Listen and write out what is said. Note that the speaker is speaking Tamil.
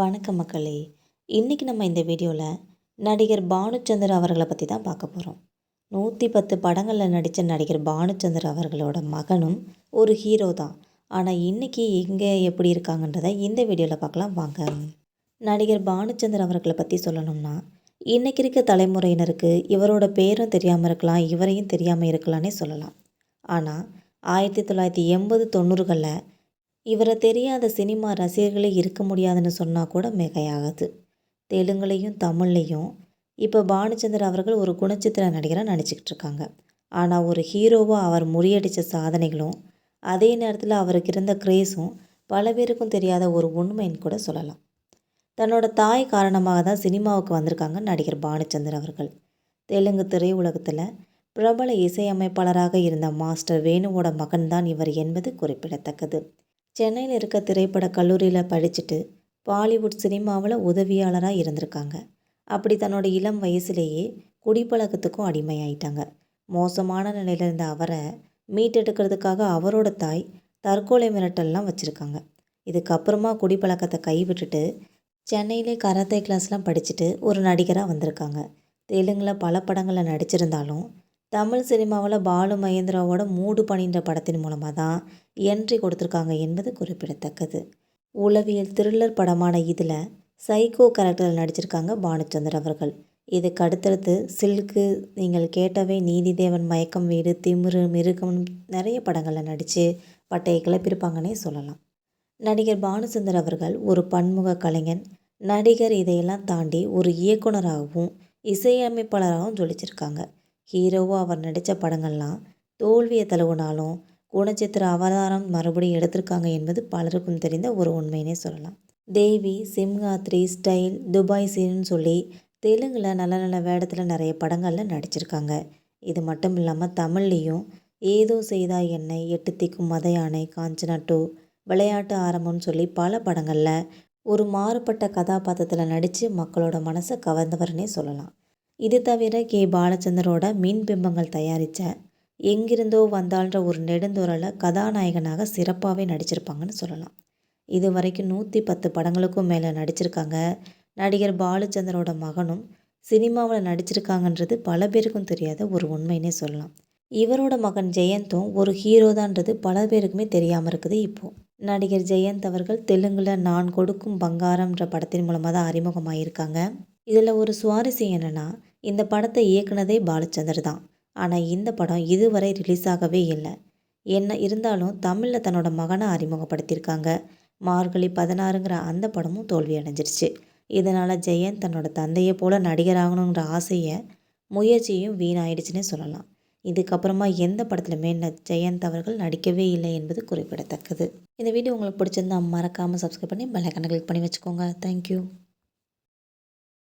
வணக்கம் மக்களே. இன்றைக்கி நம்ம இந்த வீடியோவில் நடிகர் பானுச்சந்தர் அவர்களை பற்றி தான் பார்க்க போகிறோம் நூற்றி பத்து படங்களில் நடித்த நடிகர் பானுச்சந்தர் அவர்களோட மகனும் ஒரு ஹீரோ தான். ஆனால் இன்றைக்கி எங்கே எப்படி இருக்காங்கன்றதை இந்த வீடியோவில் பார்க்கலாம். வாங்க. நடிகர் பானுச்சந்தர் அவர்களை பற்றி சொல்லணும்னா இன்றைக்கி இருக்க தலைமுறையினருக்கு இவரோட பேரும் தெரியாமல் இருக்கலாம் இவரையும் தெரியாமல் இருக்கலாம்னே சொல்லலாம். ஆனால் ஆயிரத்தி தொள்ளாயிரத்தி எண்பது தொண்ணூறுகளில் இவரை தெரியாத சினிமா ரசிகர்களே இருக்க முடியாதுன்னு சொன்னால் கூட மிகையாகாது. தெலுங்குலேயும் தமிழ்லேயும் இப்போ பானுச்சந்தர் அவர்கள் ஒரு குணச்சித்திர நடிகராக நடிச்சுக்கிட்டு இருக்காங்க ஆனால் ஒரு ஹீரோவாக அவர் முறியடித்த சாதனைகளும் அதே நேரத்தில் அவருக்கு இருந்த கிரேஸும் பல பேருக்கும் தெரியாத ஒரு உண்மைன்னு கூட சொல்லலாம். தன்னோட தாய் காரணமாக தான் சினிமாவுக்கு வந்திருக்காங்க நடிகர் பானுச்சந்தர் அவர்கள். தெலுங்கு திரையுலகத்தில் பிரபல இசையமைப்பாளராக இருந்த மாஸ்டர் வேணுவோட மகன்தான் இவர் என்பது குறிப்பிடத்தக்கது. சென்னையில் இருக்க திரைப்பட கல்லூரியில் படிச்சுட்டு பாலிவுட் சினிமாவில் உதவியாளராக இருந்திருக்காங்க. அப்படி தன்னோட இளம் வயசுலேயே குடிப்பழக்கத்துக்கும் அடிமையாயிட்டாங்க. மோசமான நிலையில் இருந்த அவரை மீட்டெடுக்கிறதுக்காக அவரோட தாய் தற்கொலை மிரட்டல்லாம் வச்சுருக்காங்க. இதுக்கப்புறமா குடிப்பழக்கத்தை கைவிட்டுட்டு சென்னையிலே கராத்தே கிளாஸ்லாம் படிச்சுட்டு ஒரு நடிகராக வந்திருக்காங்க. தெலுங்கில் பல படங்களில் நடிச்சிருந்தாலும் தமிழ் சினிமாவில் பாலு மகேந்திராவோட மூடு பணின்ற படத்தின் மூலமாக தான் என்ட்ரி கொடுத்துருக்காங்க என்பது குறிப்பிடத்தக்கது. உளவியல் த்ரில்லர் படமான இதில் சைக்கோ கேரக்டரில் நடிச்சிருக்காங்க பானுச்சந்தர் அவர்கள். இதுக்கு அடுத்தடுத்து சில்கு நீங்கள் கேட்டவை நீதிதேவன் மயக்கம் வீடு திமிரு மிருகம் நிறைய படங்களில் நடித்து பட்டையை கிளப்பியிருப்பாங்கன்னே சொல்லலாம். நடிகர் பானுச்சந்தர் அவர்கள் ஒரு பன்முக கலைஞன். நடிகர் இதையெல்லாம் தாண்டி ஒரு இயக்குனராகவும் இசையமைப்பாளராகவும் ஜொலிச்சிருக்காங்க. ஹீரோவாக அவர் நடித்த படங்கள்லாம் தோல்வியை தழுவினாலும் குணச்சித்திர அவதாரம் மறுபடியும் எடுத்திருக்காங்க என்பது பலருக்கும் தெரிந்த ஒரு உண்மையினே சொல்லலாம். தேவி சிம்ஹாத்ரி ஸ்டைல் துபாய் சீன்னு சொல்லி தெலுங்கில் நல்ல நல்ல வேடத்தில் நிறைய படங்களில் நடிச்சிருக்காங்க. இது மட்டும் இல்லாமல் தமிழ்லேயும் ஏதோ செய்தா என்னை எட்டு திக்கும் மத யானை காஞ்சனா டூ விளையாட்டு ஆரம்பம்னு சொல்லி பல படங்களில் ஒரு மாறுபட்ட கதாபாத்திரத்தில் நடித்து மக்களோட மனசை கவர்ந்தவர்னே சொல்லலாம். இது தவிர கே. பாலச்சந்தரோட மீன் பிம்பங்கள் தயாரித்த எங்கிருந்தோ வந்தால்ன்ற ஒரு நெடுந்துரலை கதாநாயகனாக சிறப்பாகவே நடிச்சிருப்பாங்கன்னு சொல்லலாம். இது வரைக்கும் நூற்றி பத்து படங்களுக்கும் மேலே நடிச்சிருக்காங்க. நடிகர் பாலச்சந்தரோட மகனும் சினிமாவில் நடிச்சிருக்காங்கன்றது பல பேருக்கும் தெரியாத ஒரு உண்மைன்னே சொல்லலாம். இவரோட மகன் ஜெயந்தும் ஒரு ஹீரோ தான்றது பல பேருக்குமே தெரியாமல் இருக்குது இப்போது நடிகர் ஜெயந்த் அவர்கள் தெலுங்கில் நான் கொடுக்கும் பங்காரம்ன்ற படத்தின் மூலமாக தான் அறிமுகமாயிருக்காங்க. இதில் ஒரு சுவாரஸ்யம் என்னென்னா இந்த படத்தை இயக்குனதே பாலச்சந்தர் தான். ஆனால் இந்த படம் இதுவரை ரிலீஸ் ஆகவே இல்லை. என்ன இருந்தாலும் தமிழில் தன்னோட மகனை அறிமுகப்படுத்தியிருக்காங்க. மார்கழி பதினாறுங்கிற அந்த படமும் தோல்வி அடைஞ்சிருச்சு. இதனால் ஜெயன் தன்னோட தந்தையை போல் நடிகராகணுங்கிற ஆசையை முயற்சியும் வீணாயிடுச்சுன்னே சொல்லலாம். இதுக்கப்புறமா எந்த படத்துலையுமே ஜெயந்த் அவர்கள் நடிக்கவே இல்லை என்பது குறிப்பிடத்தக்கது. இந்த வீடியோ உங்களுக்கு பிடிச்சிருந்தா மறக்காமல் சப்ஸ்கிரைப் பண்ணி பெல்லைக்கனை கிளிக் பண்ணி வச்சுக்கோங்க. தேங்க்யூ